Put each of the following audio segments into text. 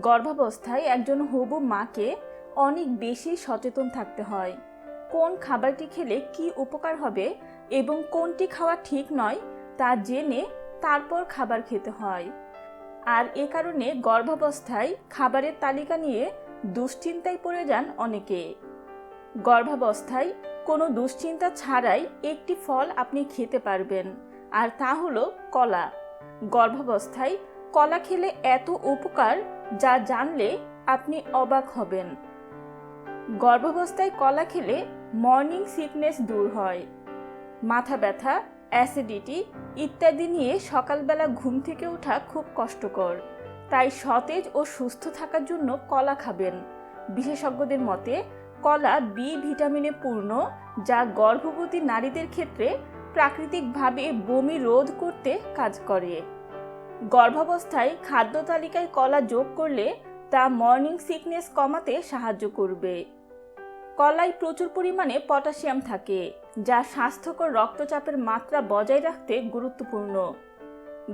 গর্ভাবস্থায় একজন হবু মাকে অনেক বেশি সচেতন থাকতে হয়। কোন খাবারটি খেলে কি উপকার হবে এবং কোনটি খাওয়া ঠিক নয় তা জেনে তারপর খাবার খেতে হয়। আর এ কারণে গর্ভাবস্থায় খাবারের তালিকা নিয়ে দুশ্চিন্তায় পড়ে যান অনেকে। গর্ভাবস্থায় কোনো দুশ্চিন্তা ছাড়াই একটি ফল আপনি খেতে পারবেন, আর তা হলো কলা। গর্ভাবস্থায় কলা খেলে এত উপকার যা জানলে আপনি অবাক হবেন। গর্ভাবস্থায় কলা খেলে মর্নিং সিকনেস দূর হয়। মাথা ব্যথা অ্যাসিডিটি ইত্যাদি নিয়ে সকালবেলা ঘুম থেকে ওঠা খুব কষ্টকর। তাই সতেজ ও সুস্থ থাকার জন্য কলা খাবেন। বিশেষজ্ঞদের মতে, কলা বি ভিটামিনে পূর্ণ, যা গর্ভবতী নারীদের ক্ষেত্রে প্রাকৃতিকভাবে বমি রোধ করতে কাজ করে। গর্ভাবস্থায় খাদ্য তালিকায় কলা যোগ করলে তা মর্নিং সিকনেস কমাতে সাহায্য করবে। কলায় প্রচুর পরিমাণে পটাশিয়াম থাকে, যা স্বাস্থ্যকর রক্তচাপের মাত্রা বজায় রাখতে গুরুত্বপূর্ণ।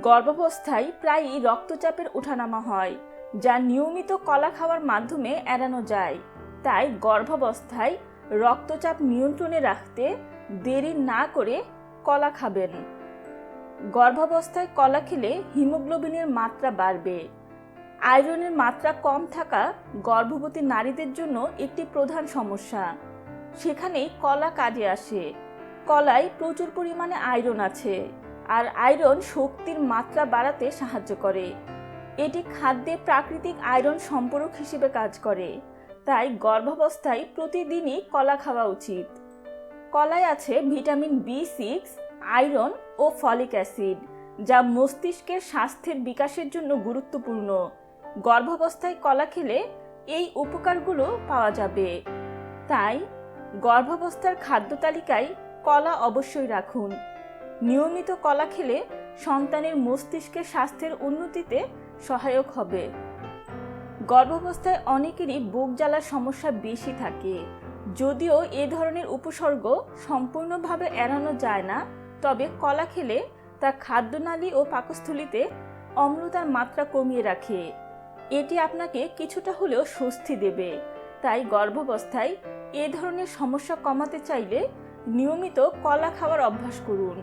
গর্ভাবস্থায় প্রায়ই রক্তচাপের ওঠানামা হয়, যা নিয়মিত কলা খাওয়ার মাধ্যমে এড়ানো যায়। তাই গর্ভাবস্থায় রক্তচাপ নিয়ন্ত্রণে রাখতে দেরি না করে কলা খাবেন। গর্ভাবস্থায় কলা খেলে হিমোগ্লোবিনের মাত্রা বাড়বে। আয়রনের মাত্রা কম থাকা গর্ভবতী নারীদের জন্য একটি প্রধান সমস্যা। সেখানেই কলা কাজে আসে। কলায় প্রচুর পরিমাণে আয়রন আছে আর আয়রন শক্তির মাত্রা বাড়াতে সাহায্য করে। এটি খাদ্যে প্রাকৃতিক আয়রন সম্পূরক হিসেবে কাজ করে। তাই গর্ভাবস্থায় প্রতিদিনই কলা খাওয়া উচিত। কলায় আছে ভিটামিন বি সিক্স আয়রন ও ফলিক অ্যাসিড, যা মস্তিষ্কের স্বাস্থ্যের বিকাশের জন্য গুরুত্বপূর্ণ। গর্ভাবস্থায় কলা খেলে এই উপকারগুলো পাওয়া যাবে। তাই গর্ভাবস্থার খাদ্য তালিকায় কলা অবশ্যই রাখুন। নিয়মিত কলা খেলে সন্তানের মস্তিষ্কের স্বাস্থ্যের উন্নতিতে সহায়ক হবে। গর্ভাবস্থায় অনেকেরই বুক জ্বালার সমস্যা বেশি থাকে, যদিও এ ধরনের উপসর্গ সম্পূর্ণভাবে এড়ানো যায় না। তবে কলা খেলে তা খাদ্যনালী ও পাকস্থলিতে অম্লতার মাত্রা কমিয়ে রাখে। এটি আপনাকে কিছুটা হলেও স্বস্তি দেবে। তাই গর্ভাবস্থায় এ ধরনের সমস্যা কমাতে চাইলে নিয়মিত কলা খাওয়ার অভ্যাস করুন।